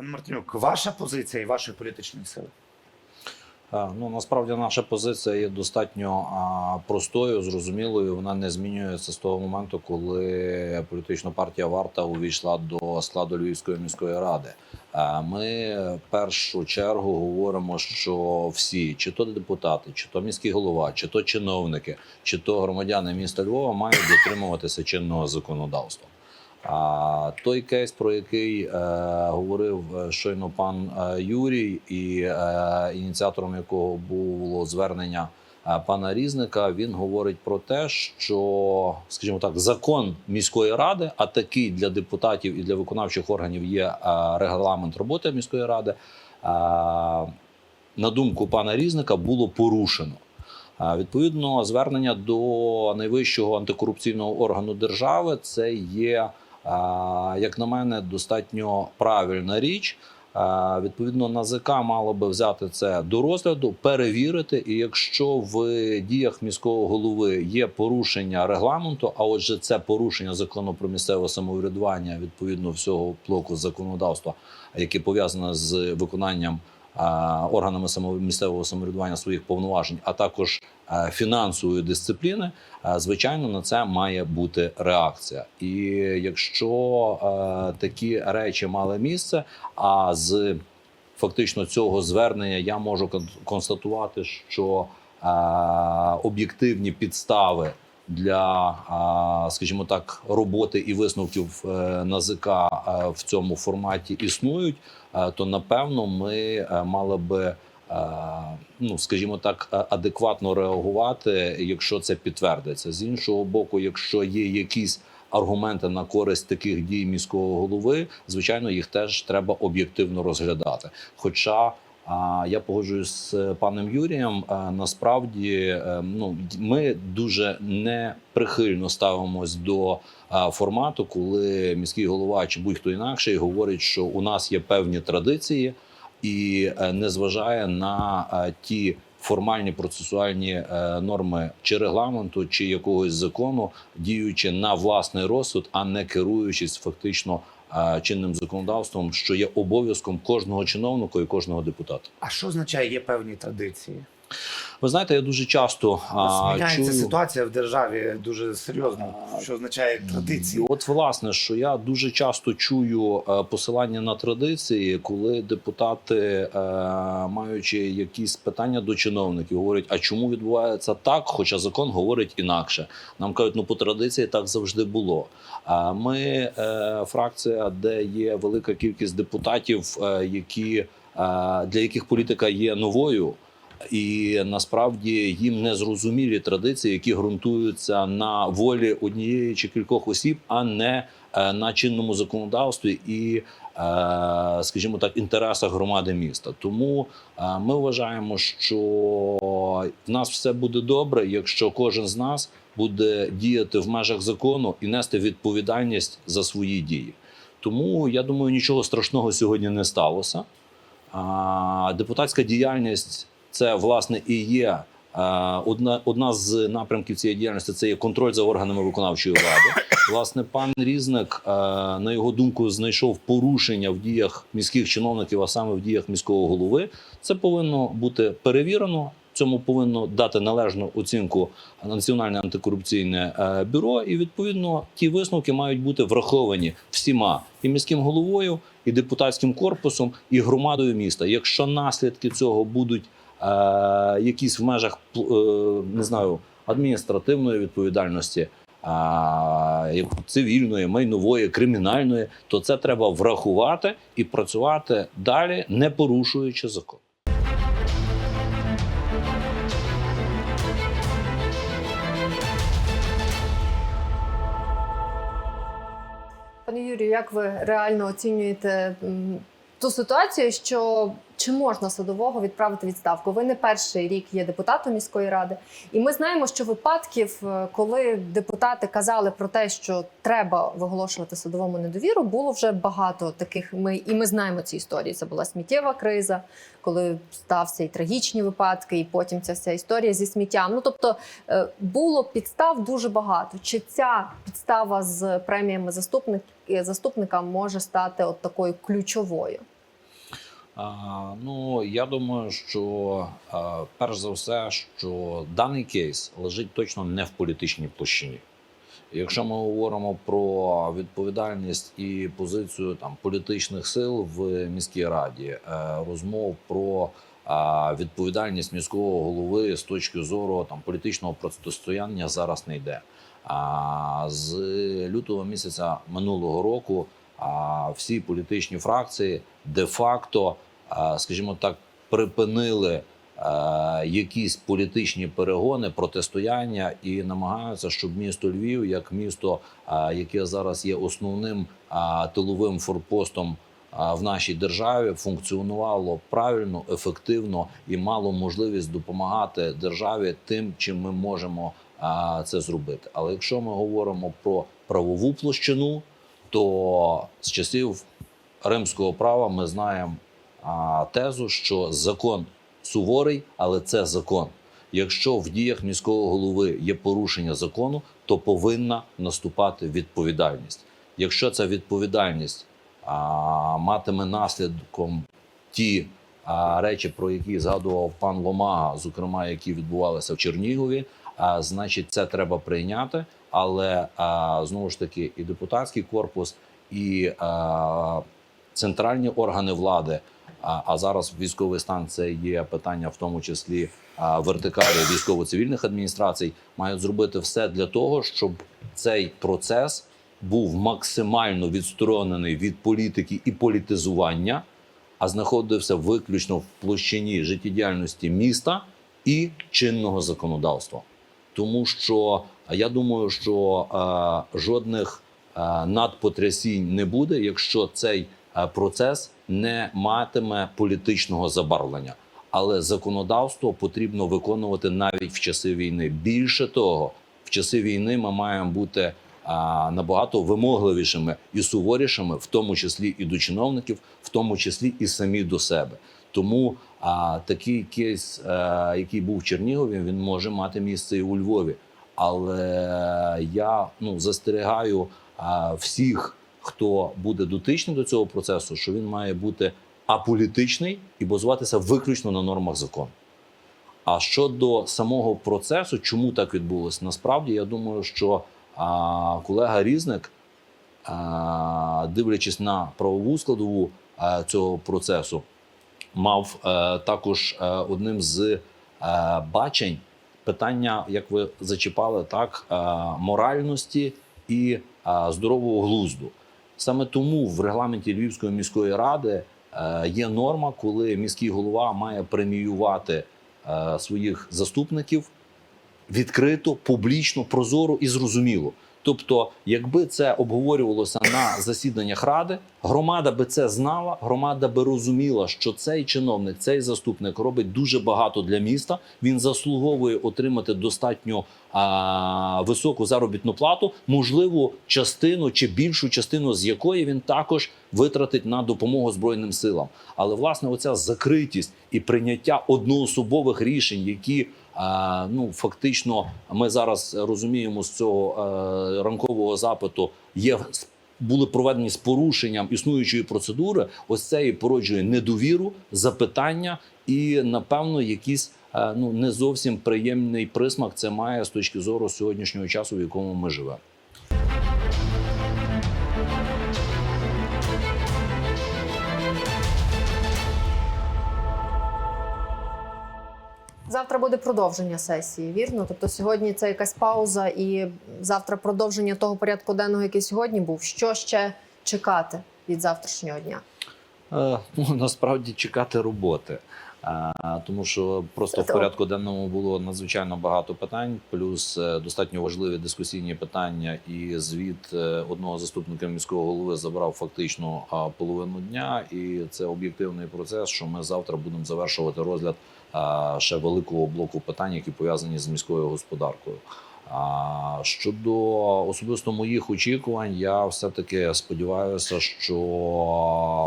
Пане Мартинюк, ваша позиція і вашої політичної сили? Ну насправді наша позиція є достатньо а, простою, зрозумілою. Вона не змінюється з того моменту, коли політична партія Варта увійшла до складу Львівської міської ради. Е, Ми в першу чергу говоримо, що всі, чи то депутати, чи то міський голова, чи то чиновники, чи то громадяни міста Львова, мають дотримуватися чинного законодавства. А той кейс, про який е, говорив е, щойно пан е, Юрій, і е, ініціатором якого було звернення е, пана Різника, він говорить про те, що, скажімо так, закон міської ради, а такий для депутатів і для виконавчих органів є регламент роботи міської ради. Е, на думку пана Різника, було порушено. Відповідно, звернення до найвищого антикорупційного органу держави це є, як на мене, достатньо правильна річ. Відповідно, НАЗК мало би взяти це до розгляду, перевірити. І якщо в діях міського голови є порушення регламенту, а отже, це порушення закону про місцеве самоврядування відповідно всього блоку законодавства, яке пов'язане з виконанням органами самов- місцевого самоврядування своїх повноважень, а також е, фінансової дисципліни, е, звичайно, на це має бути реакція. І якщо е, такі речі мали місце, а з фактично цього звернення я можу кон- констатувати, що е, об'єктивні підстави. Для, скажімо так, роботи і висновків е, НАЗК е, в цьому форматі існують, е, то напевно ми мали би, ну скажімо так, адекватно реагувати, якщо це підтвердиться. З іншого боку, якщо є якісь аргументи на користь таких дій міського голови, звичайно, їх теж треба об'єктивно розглядати. Хоча я погоджуюсь з паном Юрієм. е, Насправді, е, ну ми дуже неприхильно ставимось до е, формату, коли міський голова чи будь-хто інакший говорить, що у нас є певні традиції, і е, не зважає на е, ті формальні процесуальні е, норми чи регламенту, чи якогось закону, діючи на власний розсуд, а не керуючись фактично е, чинним законодавством, що є обов'язком кожного чиновника і кожного депутата. А що означає є певні традиції? Ви знаєте, я дуже часто Зміняється чую... ситуація в державі дуже серйозно. Що означає традиції? От власне, що я дуже часто чую е, посилання на традиції, коли депутати, е, маючи якісь питання до чиновників, говорять, а чому відбувається так, хоча закон говорить інакше. Нам кажуть, ну по традиції так завжди було. А ми е, фракція, де є велика кількість депутатів, які для яких політика є новою. І насправді їм не зрозумілі традиції, які ґрунтуються на волі однієї чи кількох осіб, а не е, на чинному законодавстві і, е, скажімо так, інтересах громади міста. Тому е, ми вважаємо, що в нас все буде добре, якщо кожен з нас буде діяти в межах закону і нести відповідальність за свої дії. Тому я думаю, нічого страшного сьогодні не сталося. Депутатська діяльність це власне і є е, одна, одна з напрямків цієї діяльності. Це є контроль за органами виконавчої влади. Власне, пан Різник, е, на його думку, знайшов порушення в діях міських чиновників, а саме в діях міського голови. Це повинно бути перевірено. Цьому повинно дати належну оцінку Національне антикорупційне е, бюро, і відповідно ті висновки мають бути враховані всіма і міським головою, і депутатським корпусом, і громадою міста. Якщо наслідки цього будуть якісь в межах е, не знаю адміністративної відповідальності, цивільної, майнової, кримінальної, то це треба врахувати і працювати далі, не порушуючи закон. Пане Юрію, як ви реально оцінюєте ту ситуацію, що чи можна садового відправити відставку? Ви не перший рік є депутатом міської ради, і ми знаємо, що випадків, е, коли депутати казали про те, що треба виголошувати садовому недовіру, було вже багато таких. Ми і ми знаємо ці історії. Це була сміттєва криза, коли стався і трагічні випадки, і потім ця вся історія зі сміттям. Ну тобто е, було підстав дуже багато. Чи ця підстава з преміями заступник, е, заступника може стати от такою ключовою? Ну, я думаю, що перш за все, що даний кейс лежить точно не в політичній площині. Якщо ми говоримо про відповідальність і позицію там політичних сил в міській раді, е, розмов про відповідальність міського голови з точки зору там політичного протистояння зараз не йде. А з лютого місяця минулого року а, всі політичні фракції де-факто, скажімо так, припинили е, якісь політичні перегони, протистояння і намагаються, щоб місто Львів, як місто, е, яке зараз є основним е, тиловим форпостом в нашій державі, функціонувало правильно, ефективно і мало можливість допомагати державі тим, чим ми можемо це зробити. Але якщо ми говоримо про правову площину, то з часів римського права ми знаємо тезу, що закон суворий, але це закон. Якщо в діях міського голови є порушення закону, то повинна наступати відповідальність. Якщо ця відповідальність а, матиме наслідком ті а, речі, про які згадував пан Ломага, зокрема, які відбувалися в Чернігові, а, значить, це треба прийняти. Але а, знову ж таки, і депутатський корпус, і а, центральні органи влади. А, зараз військовий стан це є питання, в тому числі вертикалі військово-цивільних адміністрацій, мають зробити все для того, щоб цей процес був максимально відсторонений від політики і політизування, а знаходився виключно в площині життєдіяльності міста і чинного законодавства. Тому що я думаю, що е, жодних е, надпотрясінь не буде, якщо цей е, процес не матиме політичного забарвлення. Але законодавство потрібно виконувати навіть в часи війни. Більше того, в часи війни ми маємо бути а, набагато вимогливішими і суворішими, в тому числі і до чиновників, в тому числі і самі до себе. Тому а, такий кейс, а, який був в Чернігові, він може мати місце і у Львові. Але я ну застерігаю а, всіх, хто буде дотичний до цього процесу, що він має бути аполітичний і базуватися виключно на нормах закону. А щодо самого процесу, чому так відбулося? Насправді я думаю, що а, колега Різник, а, дивлячись на правову складову а, цього процесу, мав а, також а, одним з а, бачень питання, як ви зачіпали, так а, моральності і а, здорового глузду. Саме тому в регламенті Львівської міської ради е, є норма, коли міський голова має преміювати е, своїх заступників відкрито, публічно, прозоро і зрозуміло. Тобто, якби це обговорювалося на засіданнях ради, громада би це знала, громада би розуміла, що цей чиновник, цей заступник робить дуже багато для міста. Він заслуговує отримати достатньо а, високу заробітну плату, можливо, частину чи більшу частину з якої він також витратить на допомогу збройним силам. Але власне, оця закритість і прийняття одноособових рішень, які ну фактично ми зараз розуміємо з цього е, ранкового запиту, є були проведені з порушенням існуючої процедури. Ось це і породжує недовіру, запитання і напевно якийсь е, ну не зовсім приємний присмак. Це має з точки зору сьогоднішнього часу, в якому ми живемо. Завтра буде продовження сесії, вірно? Тобто сьогодні це якась пауза, і завтра продовження того порядку денного, який сьогодні був. Що ще чекати від завтрашнього дня? Е, Ну, насправді чекати роботи. Е, Тому що просто в порядку денному було надзвичайно багато питань, плюс е, достатньо важливі дискусійні питання. І звіт е, одного заступника міського голови забрав фактично половину дня. І це об'єктивний процес, що ми завтра будемо завершувати розгляд ще великого блоку питань, які пов'язані з міською господаркою. А щодо особисто моїх очікувань, я все-таки сподіваюся, що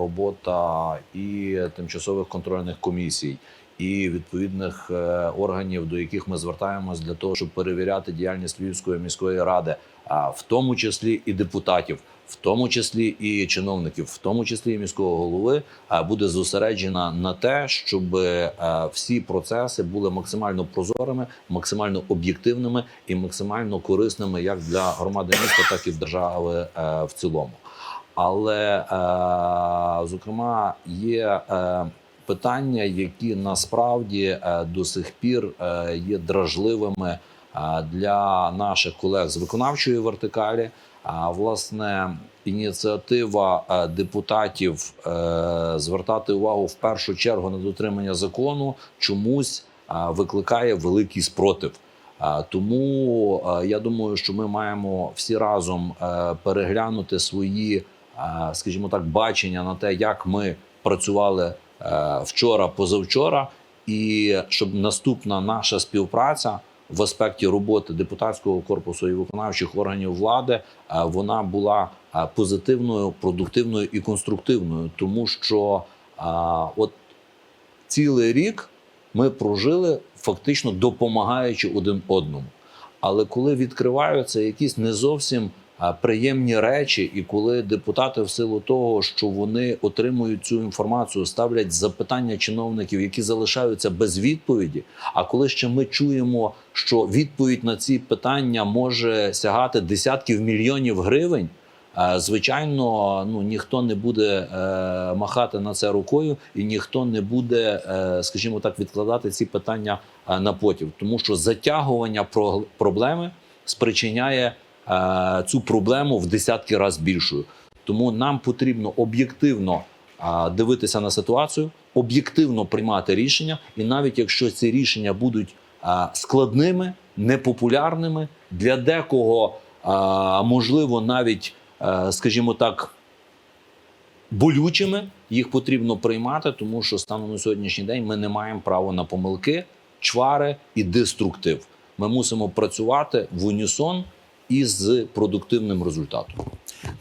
робота і тимчасових контрольних комісій, і відповідних е, органів, до яких ми звертаємось для того, щоб перевіряти діяльність Львівської міської ради, в тому числі і депутатів, в тому числі і чиновників, в тому числі і міського голови, е, буде зосереджена на те, щоб е, всі процеси були максимально прозорими, максимально об'єктивними і максимально корисними як для громади міста, так і держави е, в цілому. Але зокрема є питання, які насправді до сих пір є дражливими для наших колег з виконавчої вертикалі. Власне ініціатива е, депутатів е, звертати увагу в першу чергу на дотримання закону чомусь е, викликає великий спротив. Тому я думаю, що ми маємо всі разом переглянути свої, скажімо так, бачення на те, як ми працювали вчора, позавчора, і щоб наступна наша співпраця в аспекті роботи депутатського корпусу і виконавчих органів влади е, вона була е, позитивною, продуктивною і конструктивною, тому що е, от цілий рік ми прожили фактично допомагаючи один одному. Але коли відкриваються якісь не зовсім приємні речі, і коли депутати, в силу того, що вони отримують цю інформацію, ставлять запитання чиновників, які залишаються без відповіді. А коли ще ми чуємо, що відповідь на ці питання може сягати десятків мільйонів гривень. Звичайно, ну ніхто не буде е, махати на це рукою, і ніхто не буде, е, скажімо так, відкладати ці питання е, на потім, тому що затягування про- проблеми спричиняє цю проблему в десятки разів більшою. Тому нам потрібно об'єктивно е, дивитися на ситуацію, об'єктивно приймати рішення, і навіть якщо ці рішення будуть е, складними, непопулярними для декого, е, можливо, навіть, е, скажімо так, болючими, їх потрібно приймати, тому що станом на сьогоднішній день ми не маємо права на помилки, чвари і деструктив. Ми мусимо працювати в унісон і з продуктивним результатом.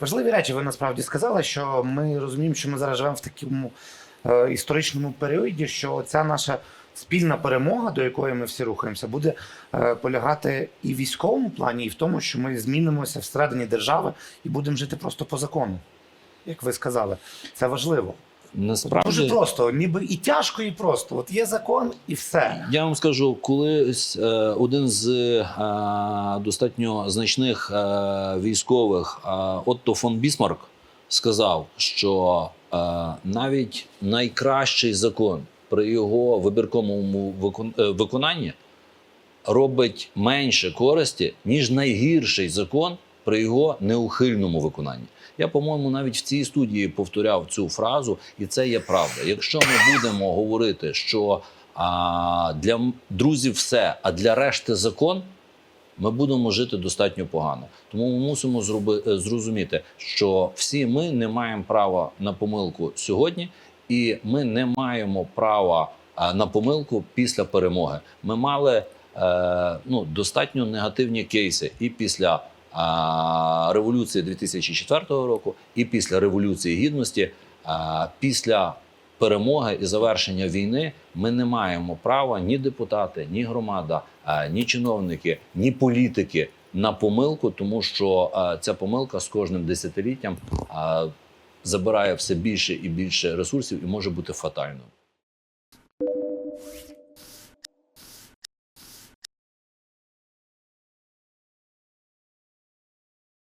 Важливі речі ви насправді сказали, що ми розуміємо, що ми зараз живемо в такому е, історичному періоді, що ця наша спільна перемога, до якої ми всі рухаємося, буде е, полягати і в військовому плані, і в тому, що ми змінимося всередині держави і будемо жити просто по закону. Як ви сказали, це важливо. Насправді Дуже просто, ніби і тяжко, і просто. От є закон, і все. Я вам скажу, колись е, один з е, достатньо значних е, військових е, Отто фон Бісмарк сказав, що е, навіть найкращий закон при його вибірковому викон- е, виконанні робить менше користі, ніж найгірший закон при його неухильному виконанні. Я, по-моєму, навіть в цій студії повторяв цю фразу, і це є правда. Якщо ми будемо говорити, що а, для друзів все, а для решти закон, ми будемо жити достатньо погано. Тому ми мусимо зроби, е, зрозуміти, що всі ми не маємо права на помилку сьогодні, і ми не маємо права а, на помилку після перемоги. Ми мали е, ну, достатньо негативні кейси і після революції 2004 року, і після революції гідності, після перемоги і завершення війни ми не маємо права ні депутати, ні громада, ні чиновники, ні політики на помилку, тому що ця помилка з кожним десятиліттям забирає все більше і більше ресурсів і може бути фатальною.